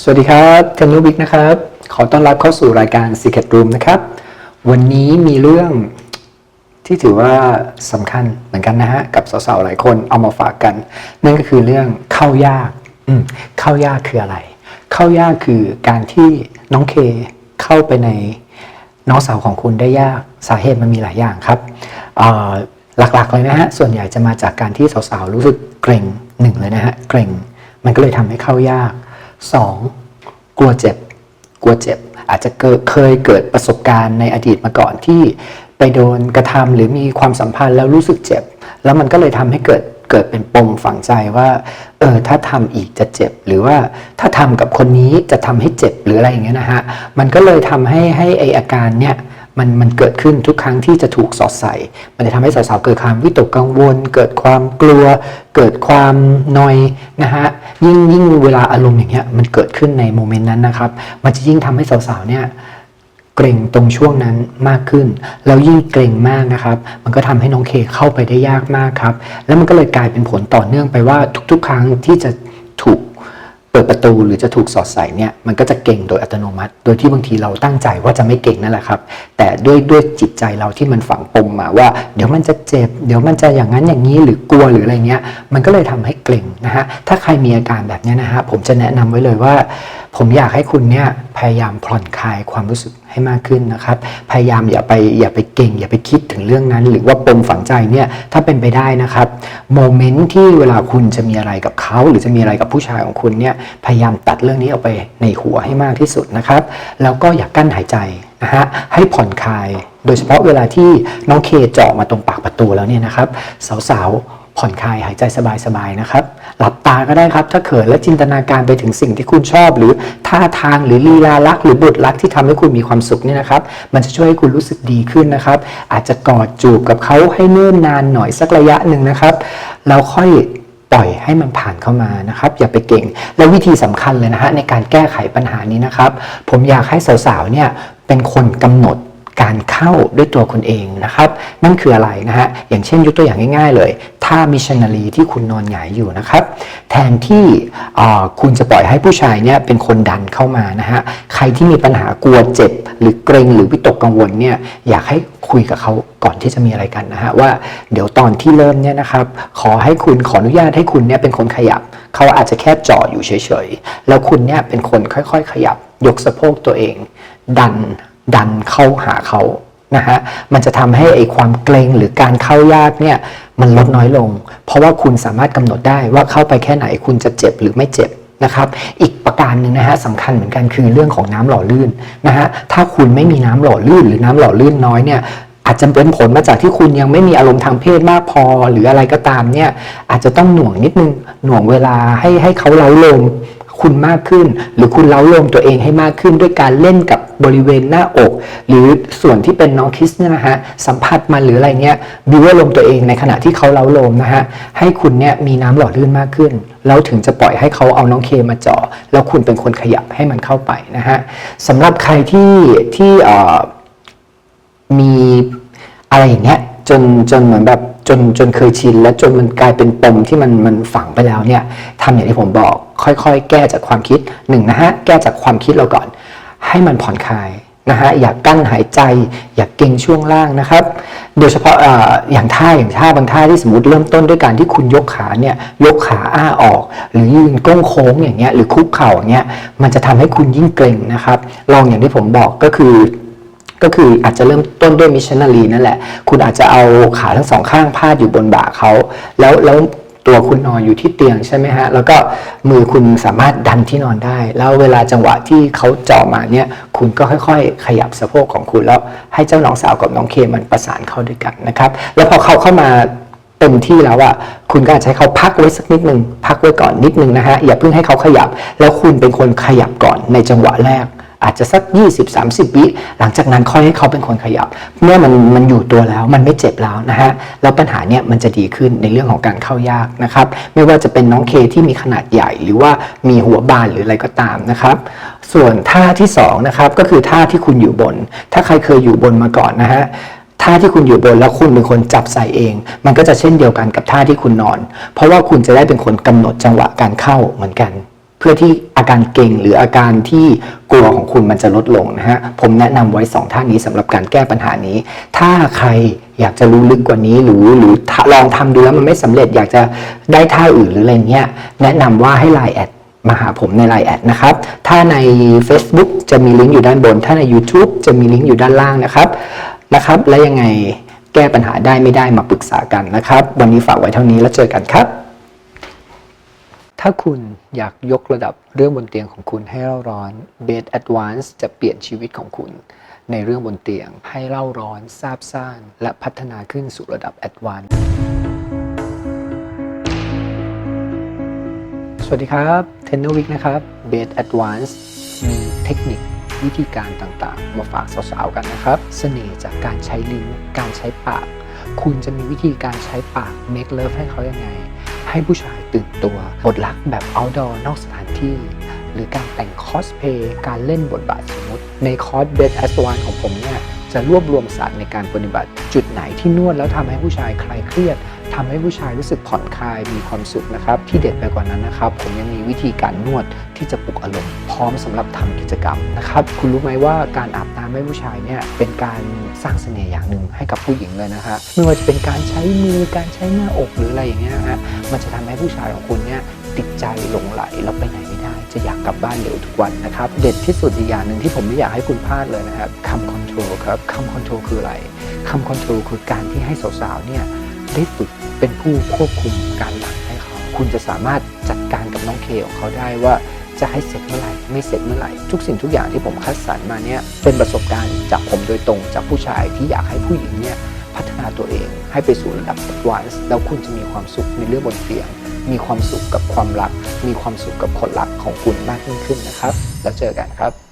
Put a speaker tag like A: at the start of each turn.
A: สวัสดีครับเทนนุบิกนะครับ ขอต้อนรับเข้าสู่รายการ Secret Room นะครับ วันนี้มีเรื่องที่ถือว่าสำคัญเหมือนกันนะฮะ กับสาวๆหลายคนเอามาฝากกัน นั่นก็คือเรื่องเข้ายากอืเข้ายากคืออะไร เข้ายากคือการที่น้องเคเข้าไปในน้องสาวของคุณได้ยากสาเหตุมันมีหลายอย่างครับหลักๆเลยนะฮะส่วนใหญ่จะมาจากการที่สาวๆรู้สึกเกรงหนึ่งเลยนะฮะเกรงมันก็เลยทำให้เข้ายาก สองกลัวเจ็บ กลัวเจ็บ อาจจะเเคยเกิดประสบการณ์ในอดีตมาก่อนที่ไปโดนกระทำหรือมีความสัมพันธ์แล้วรู้สึกเจ็บ แล้วมันก็เลยทำให้เกิดเกิดเป็นปมฝังใจว่าเออถ้าทำอีกจะเจ็บ หรือว่าถ้าทำกับคนนี้จะทำให้เจ็บหรืออะไรอย่างเงี้ยนะฮะมันก็เลยทำให้ให้ไออาการเนี้ย มันมันเกิดขึ้นทุกครั้งที่จะถูกสอดใส่ มันจะทำให้สาวๆเกิดความวิตกกังวล เกิดความกลัว เกิดความนอยนะฮะยิ่งยิ่งเวลาอารมณ์อย่างเงี้ยมันเกิดขึ้นในโมเมนต์นั้นนะครับ มันจะยิ่งทำให้สาวๆเนี่ยเกรงตรงช่วงนั้นมากขึ้น แล้วยิ่งเกรงมากนะครับ มันก็ทำให้น้องเคเข้าไปได้ยากมากครับ แล้วมันก็เลยกลายเป็นผลต่อเนื่องไปว่าทุก ๆ ครั้งที่จะ เปิดประตูหรือจะถูกสอดใส่เนี่ยมันก็จะเก่งโดยอัตโนมัติ โดยที่บางทีเราตั้งใจว่าจะไม่เก่งนั่นแหละครับ แต่ด้วยด้วยจิตใจเราที่มันฝังปมมาว่า เดี๋ยวมันจะเจ็บ เดี๋ยวมันจะอย่างนั้นอย่างนี้หรือกลัวหรืออะไรเงี้ยมันก็เลยทำให้เกร็งนะฮะถ้าใครมีอาการแบบนี้นะฮะผมจะแนะนำไว้เลยว่า ผมอยากให้คุณเนี่ยพยายามผ่อนคลายความรู้สึกให้มากขึ้นนะครับ พยายามอย่าไปอย่าไปเก่ง อย่าไปคิดถึงเรื่องนั้น หรือว่าปมฝังใจเนี่ยถ้าเป็นไปได้นะครับโมเมนต์ที่เวลาคุณจะมีอะไรกับเขาหรือจะมีอะไรกับผู้ชายของคุณเนี่ยพยายามตัดเรื่องนี้ออกไปในหัวให้มากที่สุดนะครับ แล้วก็อย่ากกั้นหายใจนะฮะให้ผ่อนคลาย โดยเฉพาะเวลาที่น้องเคเจาะมาตรงปากประตูแล้วเนี่ยนะครับสาวๆ ผ่อนคลายหายใจสบายๆนะครับ หลับตาก็ได้ครับ ถ้าเขินและจินตนาการไปถึงสิ่งที่คุณชอบ หรือท่าทางหรือลีลาลักษ์หรือบทลักษ์ที่ทำให้คุณมีความสุขเนี่ยนะครับ มันจะช่วยให้คุณรู้สึกดีขึ้นนะครับ อาจจะกอดจูบกับเขาให้เนิ่นนานหน่อยสักระยะหนึ่งนะครับแล้วค่อยปล่อยให้มันผ่านเข้ามานะครับ อย่าไปเก่ง และวิธีสำคัญเลยนะฮะในการแก้ไขปัญหานี้นะครับ ผมอยากให้สาวๆเนี่ยเป็นคนกำหนด การเข้าด้วยตัวคุณเองนะครับ นั่นคืออะไรนะฮะอย่างเช่นยกตัวอย่างง่าย ๆ เลย ถ้ามิชชันนารีที่คุณนอนหงายอยู่นะครับ แทนที่คุณจะปล่อยให้ผู้ชายเนี่ยเป็นคนดันเข้ามานะฮะใครที่มีปัญหากลัวเจ็บ หรือเกรงหรือวิตกกังวลเนี่ยอยากให้คุยกับเขาก่อนที่จะมีอะไรกันนะฮะว่าเดี๋ยวตอนที่เริ่มเนี่ยนะครับขอให้คุณขออนุญาตให้คุณเนี่ยเป็นคนขยับเขาอาจจะแค่จออยู่เฉยๆแล้วคุณเนี่ยเป็นคนค่อย ๆ ขยับยกสะโพกตัวเอง ดัน ดันเข้าหาเขานะฮะมันจะทำให้ไอความเกรงหรือการเข้ายากเนี่ยมันลดน้อยลง เพราะว่าคุณสามารถกำหนดได้ว่าเข้าไปแค่ไหนคุณจะเจ็บหรือไม่เจ็บนะครับ อีกประการหนึ่งนะฮะสำคัญเหมือนกันคือเรื่องของน้ำหล่อลื่นนะฮะถ้าคุณไม่มีน้ำหล่อลื่น หรือน้ำหล่อลื่นน้อยเนี่ยอาจจะเป็นผลมาจากที่คุณยังไม่มีอารมณ์ทางเพศมากพอ หรืออะไรก็ตามเนี่ยอาจจะต้องหน่วงนิดนึงหน่วงเวลาให้ให้เขาเล้าลม คุณมากขึ้น หรือคุณเล้าลมตัวเองให้มากขึ้น ด้วยการเล่นกับบริเวณหน้าอก หรือส่วนที่เป็นน้องคิสเนี่ยนะฮะสัมผัสมันหรืออะไรเงี้ยบิวอารมตัวเองในขณะที่เขาเล้าลมนะฮะให้คุณเนี่ยมีน้ำหล่อลื่นมากขึ้น แล้วถึงจะปล่อยให้เขาเอาน้องเคมาเจาะแล้วคุณเป็นคนขยับให้มันเข้าไปนะฮะสำหรับใครที่ที่มีอะไรอย่างเงี้ย จนจนเหมือนแบบจนจนเคยชิน และจนมันกลายเป็นปมที่มันมันฝังไปแล้วเนี่ยทำอย่างที่ผมบอกค่อยๆ แก้จากความคิดหนึ่งนะฮะแก้จากความคิดเราก่อน ให้มันผ่อนคลายนะฮะอย่ากั้นหายใจ อย่าเก่งช่วงล่างนะครับ โดยเฉพาะออย่างท่าอย่างท่าบางท่าที่สมมติเริ่มต้นด้วยการที่คุณยกขาเนี่ยยกขาอ้าออก หรือยืนก้งโค้งอย่างเงี้ยหรือคุกเข่าอย่างเงี้ยมันจะทำให้คุณยิ่งเกร็งนะครับ ลองอย่างที่ผมบอกก็คือ ก็คืออาจจะเริ่มต้นด้วยมิชชันนารีนั่นแหละ คุณอาจจะเอาขาทั้งสองข้างพาดอยู่บนบ่าเขา แล้วแล้วตัวคุณนอนอยู่ที่เตียงใช่ไหมฮะ แล้วก็มือคุณสามารถดันที่นอนได้ แล้วเวลาจังหวะที่เขาเจาะมาเนี่ย คุณก็ค่อยๆ ขยับสะโพกของคุณแล้วให้เจ้าน้องสาวกับน้องเคมันประสานเข้าด้วยกันนะครับ แล้วพอเขาเข้ามาเต็มที่แล้วอะคุณก็อาจจะให้เขาพักไว้สักนิดหนึ่งพักไว้ก่อนนิดนึงนะฮะ อย่าเพิ่งให้เขาขยับ แล้วคุณเป็นคนขยับก่อนในจังหวะแรก อาจจะสัก 20-30 วิหลังจากนั้นค่อยให้เขาเป็นคนขยับ เมื่อมันมันอยู่ตัวแล้วมันไม่เจ็บแล้วนะฮะแล้วปัญหาเนี่ยมันจะดีขึ้นในเรื่องของการเข้ายากนะครับ ไม่ว่าจะเป็นน้องเคที่มีขนาดใหญ่ หรือว่ามีหัวบานหรืออะไรก็ตามนะครับ ส่วนท่าที่สองนะครับก็คือท่าที่คุณอยู่บน ถ้าใครเคยอยู่บนมาก่อนนะฮะท่าที่คุณอยู่บนแล้วคุณเป็นคนจับใส่เอง มันก็จะเช่นเดียวกันกับท่าที่คุณนอน เพราะว่าคุณจะได้เป็นคนกำหนดจังหวะการเข้าเหมือนกัน พื่อที่อาการเก่งหรืออาการที่กลัวของคุณมันจะลดลงนะฮะ ผมแนะนำไว้ 2 ท่านี้สำหรับการแก้ปัญหานี้ ถ้าใครอยากจะรู้ลึกกว่านี้หรือหรือลองทำดูแล้วมันไม่สำเร็จอยากจะได้ท่าอื่นหรืออะไรเงี้ย แนะนำว่าให้ไลน์แอดมาหาผมใน Line แอดนะครับ ถ้าใน Facebook จะมีลิงก์อยู่ด้านบน ถ้าใน YouTube จะมีลิงก์อยู่ด้านล่างนะครับ นะครับ และยังไงแก้ปัญหาได้ไม่ได้มาปรึกษากันนะครับ วันนี้ฝากไว้เท่านี้แล้วเจอกันครับ ถ้าคุณอยากยกระดับเรื่องบนเตียงของคุณให้เล่าร้อน Bed Advance จะเปลี่ยนชีวิตของคุณ ในเรื่องบนเตียงให้เล่าร้อนซาบซ่าน และพัฒนาขึ้นสู่ระดับ Advance สวัสดีครับเทนเนอร์วิกนะครับ b e d Advance มีเทคนิควิธีการต่างๆ มาฝากสาวๆกันนะครับ เสน่ห์จากการใช้ลิ้นการใช้ปาก คุณจะมีวิธีการใช้ปาก make love ให้เขายังไง ให้ผู้ชายตื่นตัว บทรักแบบ outdoor นอกสถานที่ หรือการแต่งคอสเพย์การเล่นบทบาทสมมติ ในคอร์สเบสแอสวานของผมเนี่ยจะรวบรวมศาสตร์ในการปฏิบัติ จุดไหนที่นวดแล้วทำให้ผู้ชายคลายเครียด ทำให้ผู้ชายรู้สึกผ่อนคลายมีความสุขนะครับ ที่เด็ดไปกว่านั้นนะครับ ผมยังมีวิธีการนวดที่จะปลุกอารมณ์พร้อมสำหรับทำกิจกรรมนะครับ คุณรู้ไหมว่าการอาบน้ำให้ผู้ชายเนี่ยเป็นการสร้างเสน่ห์อย่างหนึ่งให้กับผู้หญิงเลยนะฮะไม่ว่าจะเป็นการใช้มือการใช้หน้าอกหรืออะไรอย่างเงี้ยนะฮะมันจะทำให้ผู้ชายของคุณเนี่ยติดใจหลงไหลแล้วไปไหนไม่ได้ จะอยากกลับบ้านเร็วทุกวันนะครับ เด็ดที่สุดอีกอย่างหนึ่งที่ผมไม่อยากให้คุณพลาดเลยนะครับคำคอนโทรลครับคำคอนโทรลคืออะไรคำคอนโทรลคือการที่ให้สาวๆเนี่ยได้ฝึก เป็นผู้ควบคุมการหลังให้เขา คุณจะสามารถจัดการกับน้องเคของเขาได้ว่าจะให้เสร็จเมื่อไหร่ไม่เสร็จเมื่อไหร่ ทุกสิ่งทุกอย่างที่ผมคัดสรรมาเนี่ยเป็นประสบการณ์จากผมโดยตรงจากผู้ชายที่อยากให้ผู้หญิงเนี่ยพัฒนาตัวเองให้ไปสู่ระดับ advance แล้วคุณจะมีความสุขในเรื่องบนเตียง มีความสุขกับความรัก มีความสุขกับคนรักของคุณมากยิ่งขึ้นนะครับ แล้วเจอกันครับ